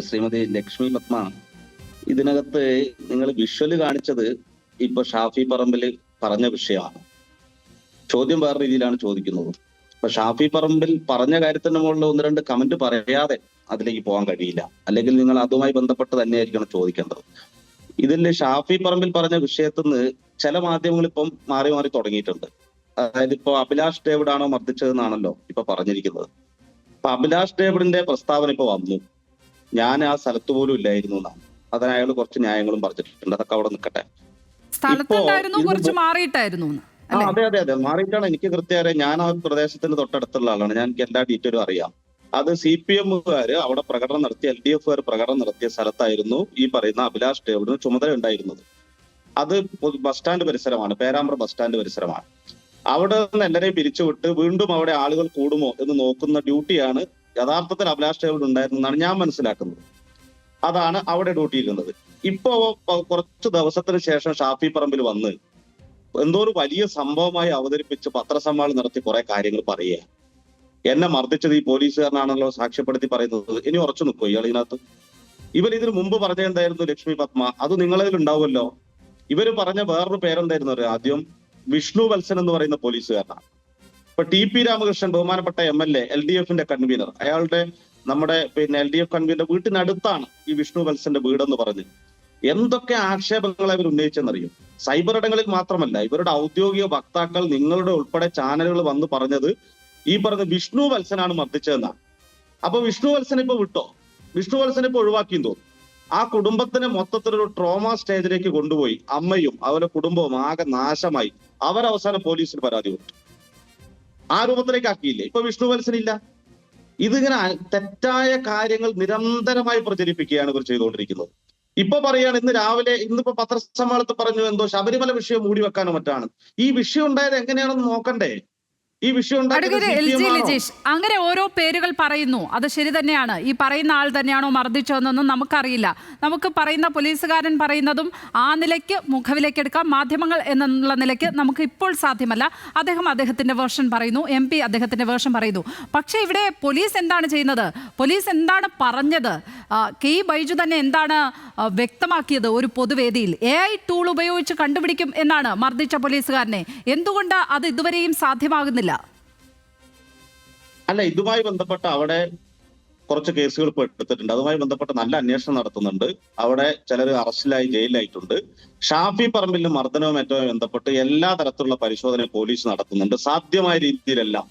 ശ്രീമതി ലക്ഷ്മി പത്മ ഇതിനകത്ത് നിങ്ങൾ വിഷ്വൽ കാണിച്ചത് ഇപ്പൊ ഷാഫി പറമ്പിൽ പറഞ്ഞ വിഷയമാണ്. ചോദ്യം വേറെ രീതിയിലാണ് ചോദിക്കുന്നത്. അപ്പൊ ഷാഫി പറമ്പിൽ പറഞ്ഞ കാര്യത്തിന് മുകളിൽ ഒന്ന് രണ്ട് കമന്റ് പറയാതെ അതിലേക്ക് പോകാൻ കഴിയില്ല. അല്ലെങ്കിൽ നിങ്ങൾ അതുമായി ബന്ധപ്പെട്ട് തന്നെയായിരിക്കണം ചോദിക്കേണ്ടത്. ഇതിൽ ഷാഫി പറമ്പിൽ പറഞ്ഞ വിഷയത്തിൽ നിന്ന് ചില മാധ്യമങ്ങൾ ഇപ്പം മാറി മാറി തുടങ്ങിയിട്ടുണ്ട്. അതായത് ഇപ്പൊ അഭിലാഷ് ഡേവിഡ് ആണോ മർദ്ദിച്ചതെന്നാണല്ലോ ഇപ്പൊ പറഞ്ഞിരിക്കുന്നത്. അപ്പൊ അഭിലാഷ് ഡേവിഡിന്റെ പ്രസ്താവന ഇപ്പൊ വന്നു. ഞാൻ ആ സ്ഥലത്ത് പോലും ഇല്ലായിരുന്നു എന്നാണ്. അതിന് അയാൾ കുറച്ച് ന്യായങ്ങളും പറഞ്ഞിട്ടുണ്ട്. അതൊക്കെ അവിടെ നിൽക്കട്ടെ. സ്ഥലത്തുണ്ടായിരുന്നു കുറച്ച് മാറിയിട്ടായിരുന്നു എന്ന്. ആ അതെ അതെ അതെ. മാറിയിട്ടാണ്. എനിക്ക് കൃത്യമായി ഞാൻ ആ പ്രദേശത്തിന് തൊട്ടടുത്തുള്ള ആളാണ്. ഞാൻ എനിക്ക് എല്ലാ ഡീറ്റെയിലും അറിയാം. അത് സി പി എമ്മുകാര് അവിടെ പ്രകടനം നടത്തിയ എൽ ഡി എഫുകാർ പ്രകടനം നടത്തിയ സ്ഥലത്തായിരുന്നു ഈ പറയുന്ന അഭിലാഷ് ടേബിളിന് ചുമതല ഉണ്ടായിരുന്നത്. അത് ബസ് സ്റ്റാൻഡ് പരിസരമാണ്. പേരാമ്പ്ര ബസ് സ്റ്റാൻഡ് പരിസരമാണ്. അവിടെ നിന്ന് എല്ലാരെയും പിരിച്ചുവിട്ട് വീണ്ടും അവിടെ ആളുകൾ കൂടുമോ എന്ന് നോക്കുന്ന ഡ്യൂട്ടിയാണ് യഥാർത്ഥത്തിൽ അഭിലാഷ് ടേബിൾ ഉണ്ടായിരുന്നെന്നാണ് ഞാൻ മനസ്സിലാക്കുന്നത്. അതാണ് അവിടെ ഡ്യൂട്ടി ഇരുന്നത് ഇപ്പോ കുറച്ച് ദിവസത്തിന് ശേഷം ഷാഫി പറമ്പിൽ വന്ന് എന്തോ ഒരു വലിയ സംഭവമായി അവതരിപ്പിച്ച് പത്രസമ്മേളനം നടത്തി കുറെ കാര്യങ്ങൾ പറയുക എന്നെ മർദ്ദിച്ചത് ഈ പോലീസുകാരനാണല്ലോ സാക്ഷ്യപ്പെടുത്തി പറയുന്നത് ഇനി ഉറച്ചു നിൽക്കും ഇയാൾ ഇതിനകത്ത്. ഇവർ ഇതിനു മുമ്പ് പറഞ്ഞെന്തായിരുന്നു ലക്ഷ്മി പത്മ? അത് നിങ്ങളതിൽ ഉണ്ടാവുമല്ലോ. ഇവർ പറഞ്ഞ വേറൊരു പേരെന്തായിരുന്നു? ആദ്യം വിഷ്ണു വത്സൻ എന്ന് പറയുന്ന പോലീസുകാരനാണ്. ഇപ്പൊ ടി പി രാമകൃഷ്ണൻ ബഹുമാനപ്പെട്ട M L A L D എഫിന്റെ കൺവീനർ. അയാളുടെ നമ്മുടെ പിന്നെ എൽ ഡി എഫ് കൺവീനർ വീട്ടിനടുത്താണ് ഈ വിഷ്ണു വത്സന്റെ വീടെന്ന് പറഞ്ഞ്. എന്തൊക്കെ ആക്ഷേപങ്ങളെ ഇവർ ഉന്നയിച്ചെന്നറിയും? സൈബർ ഇടങ്ങളിൽ മാത്രമല്ല ഇവരുടെ ഔദ്യോഗിക വക്താക്കൾ നിങ്ങളുടെ ഉൾപ്പെടെ ചാനലുകൾ വന്ന് പറഞ്ഞത് ഈ പറഞ്ഞ വിഷ്ണു വത്സനാണ് മർദ്ദിച്ചതെന്നാണ് അപ്പൊ വിഷ്ണു വത്സൻ ഇപ്പൊ വിട്ടോ? വിഷ്ണു വത്സൻ ഇപ്പൊ ഒഴിവാക്കിയും തോന്നും ആ കുടുംബത്തിനെ മൊത്തത്തിലൊരു ട്രോമ സ്റ്റേജിലേക്ക് കൊണ്ടുപോയി അമ്മയും അവരുടെ കുടുംബവും ആകെ നാശമായി. അവരവസാനം പോലീസിൽ പരാതി കൊടുത്തു. ആ രൂപത്തിലേക്ക് ആക്കിയില്ലേ ഇപ്പൊ വിഷ്ണു വത്സൻ ഇല്ല ഇതിങ്ങനെ തെറ്റായ കാര്യങ്ങൾ നിരന്തരമായി പ്രചരിപ്പിക്കുകയാണ് ഇവർ ചെയ്തുകൊണ്ടിരിക്കുന്നത്. ഇപ്പൊ പറയാണ് ഇന്ന് രാവിലെ ഇന്നിപ്പോ പത്രസമ്മേളനത്തിൽ പറഞ്ഞു എന്തോ ശബരിമല വിഷയം മൂടി വെക്കാനോ മറ്റാണ്. ഈ വിഷയം ഉണ്ടായത് എങ്ങനെയാണെന്ന് നോക്കണ്ടേ? ഈ വിഷയം അങ്ങനെ ഓരോ പേരുകൾ പറയുന്നു. അത് ശരി തന്നെയാണ്. ഈ പറയുന്ന ആൾ തന്നെയാണോ മർദ്ദിച്ചതെന്നൊന്നും നമുക്കറിയില്ല. നമുക്ക് പറയുന്ന പോലീസുകാരൻ പറയുന്നതും ആ നിലയ്ക്ക് മുഖവിലേക്ക് എടുക്കാം. മാധ്യമങ്ങൾ എന്നുള്ള നിലയ്ക്ക് നമുക്ക് ഇപ്പോൾ സാധ്യമല്ല. അദ്ദേഹം അദ്ദേഹത്തിന്റെ വേർഷൻ പറയുന്നു. എം പി അദ്ദേഹത്തിന്റെ വേർഷൻ പറയുന്നു. പക്ഷേ ഇവിടെ പോലീസ് എന്താണ് ചെയ്യുന്നത്? പോലീസ് എന്താണ് പറഞ്ഞത്? കെ ബൈജു തന്നെ എന്താണ് വ്യക്തമാക്കിയത് ഒരു പൊതുവേദിയിൽ? എ ഐ ടൂൾ ഉപയോഗിച്ച് കണ്ടുപിടിക്കും എന്നാണ് മർദ്ദിച്ച പോലീസുകാരനെ. എന്തുകൊണ്ട് അത് ഇതുവരെയും സാധ്യമാകുന്നില്ല? അല്ല ഇതുമായി ബന്ധപ്പെട്ട് അവിടെ കുറച്ച് കേസുകൾ ഇപ്പോൾ എടുത്തിട്ടുണ്ട്. അതുമായി ബന്ധപ്പെട്ട് നല്ല അന്വേഷണം നടത്തുന്നുണ്ട്. അവിടെ ചിലർ അറസ്റ്റിലായി ജയിലിലായിട്ടുണ്ട്. ഷാഫി പറമ്പിലും മർദ്ദനവും മറ്റുമായി ബന്ധപ്പെട്ട് എല്ലാ തരത്തിലുള്ള പരിശോധന പോലീസ് നടത്തുന്നുണ്ട്. സാധ്യമായ രീതിയിലെല്ലാം